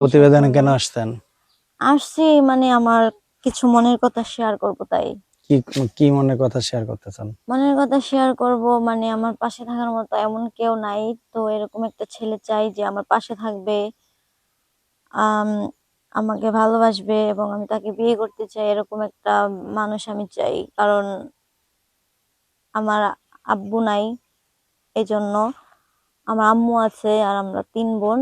প্রতিবেদনে কেন আসতেন? আসছি মানে আমার কিছু মনের কথা শেয়ার করব তাই। কি কি মনের কথা শেয়ার করতে চান মনের কথা শেয়ার করব মানে আমার পাশে থাকার মতো এমন কেউ নাই। তো এরকম একটা ছেলে চাই যে আমার পাশে থাকবে আম, আমাকে ভালোবাসবে এবং আমি তাকে বিয়ে করতে চাই এরকম একটা মানুষ আমি চাই। কারণ আমার আব্বু নাই এই জন্য আমার আম্মু আছে আর আমরা তিন বোন।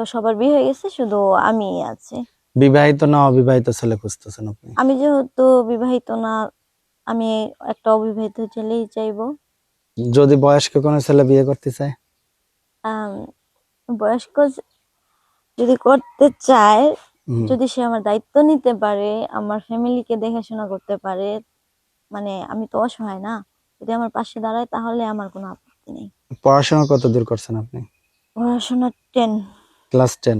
তো সবার বিয়ে হয়ে গেছে শুধু আমিই আছি। বিবাহিত না অবিবাহিত ছেলে খুঁজতেছেন আপনি? আমি যেহেতু বিবাহিত না আমি একটা অবিবাহিত ছেলেই চাইব। যদি বয়স্ক কোনো ছেলে বিয়ে করতে চায়? আম, বয়স্ক যদি করতে চায় হুম, যদি সে আমার দায়িত্ব নিতে পারে আমার ফ্যামিলিকে দেখাশোনা করতে পারে মানে আমি তো অসহায় না যদি আমার পাশে দাঁড়ায় তাহলে আমার কোনো আপত্তি নেই। পড়াশোনা কত দূর করছেন আপনি? পড়াশোনা টেন। ক্লাস টেন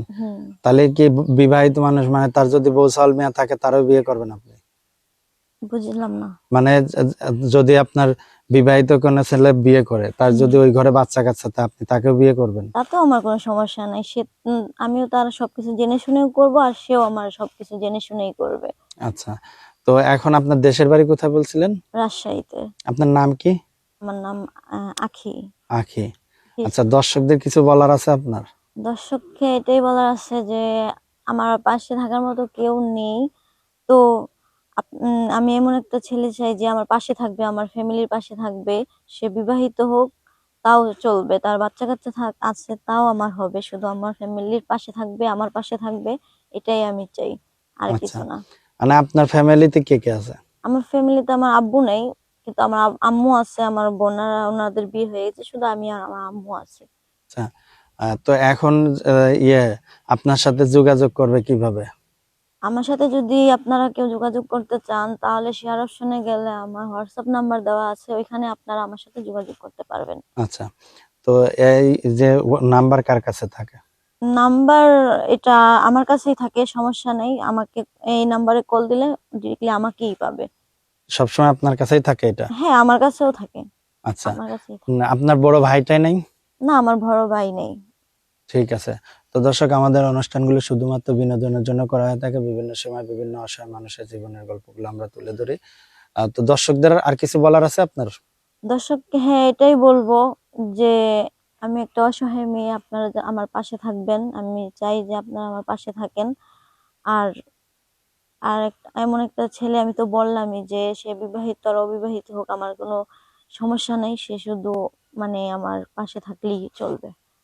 তাহলে কি বিবাহিত মানুষ মানে তার যদি বউ সাল মেয়া থাকে তারও বিয়ে করবেন আপনি? বুঝলাম না। মানে যদি আপনার বিবাহিত কোনো ছেলে বিয়ে করে তার যদি ওই ঘরে বাচ্চা কাচ্চা থাকে আপনি তাকেও বিয়ে করবেন? তাতেও আমার কোনো সমস্যা নাই। সে আমিও তার সবকিছু জেনে শুনেও করব আর সেও আমার সবকিছু জেনে শুনেই করবে। আচ্ছা। তো এখন আপনার দেশের বাড়ি কোথায় বলছিলেন? রাজশাহীতে। আপনার নাম কি? আমার নাম আখি। আখি। আচ্ছা দর্শকদের কিছু বলার আছে আপনার? দর্শককে এটাই বলার আছে যে আমার পাশে থাকার মতো কেউ নেই। তো আমি এমন একটা ছেলে চাই যে আমার পাশে থাকবে আমার ফ্যামিলির পাশে থাকবে সে বিবাহিত হোক তাও চলবে। তার বাচ্চা কাচ্চা থাক আছে তাও আমার হবে। শুধু আমার ফ্যামিলির পাশে থাকবে আমার পাশে থাকবে এটাই আমি চাই আর আচ্ছা। কিছু না। মানে আপনার ফ্যামিলিতে কে কে আছে? আমার ফ্যামিলিতে আমার আব্বু নেই কিন্তু আমার আম্মু আছে আমার বোনেরা ওনাদের বিয়ে হয়ে গেছে শুধু আমি আর আমার আম্মু আছে। আহ, তো এখন ইয়ে আপনার সাথে যোগাযোগ করবে কীভাবে? আমার সাথে যদি আপনারা কেউ যোগাযোগ করতে চান তাহলে শেয়ার অপশনে গেলে আমার হোয়াটসঅ্যাপ নাম্বার দেওয়া আছে ওইখানে আপনারা আমার সাথে যোগাযোগ করতে পারবেন। আচ্ছা তো এই যে নাম্বার কার কাছে থাকে? নাম্বার এটা আমার কাছেই থাকে সমস্যা নেই আমাকে এই নাম্বারে কল দিলে ডিরেক্টলি আমাকেই পাবে। সবসময় আপনার কাছেই থাকে এটা? হ্যাঁ আমার কাছেও থাকে। আচ্ছা আমার কাছেই থাকে। আপনার বড় ভাইটাই নাই? না আমার বড় ভাই নেই। ঠিক আছে। তো দর্শক, আমাদের অনুষ্ঠানগুলো শুধুমাত্র বিনোদনের জন্য করা হয়ে থাকে। বিভিন্ন সময় বিভিন্ন অসহায় মানুষের জীবনের গল্পগুলো আমরা তুলে ধরি। তো দর্শকদের আর কিছু বলার আছে আপনার? দর্শককে হ্যাঁ এটাই বলব যে আমি একটা অসহায় মেয়ে, আপনারা আমার পাশে থাকবেন। আমি চাই যে আপনারা আমার পাশে থাকেন। আর আর এমন একটা ছেলে আমি তো বললামই যে সে বিবাহিত আর অবিবাহিত হোক, আমার কোনো সমস্যা নেই। সে শুধু মানে আমার পাশে থাকলেই চলবে।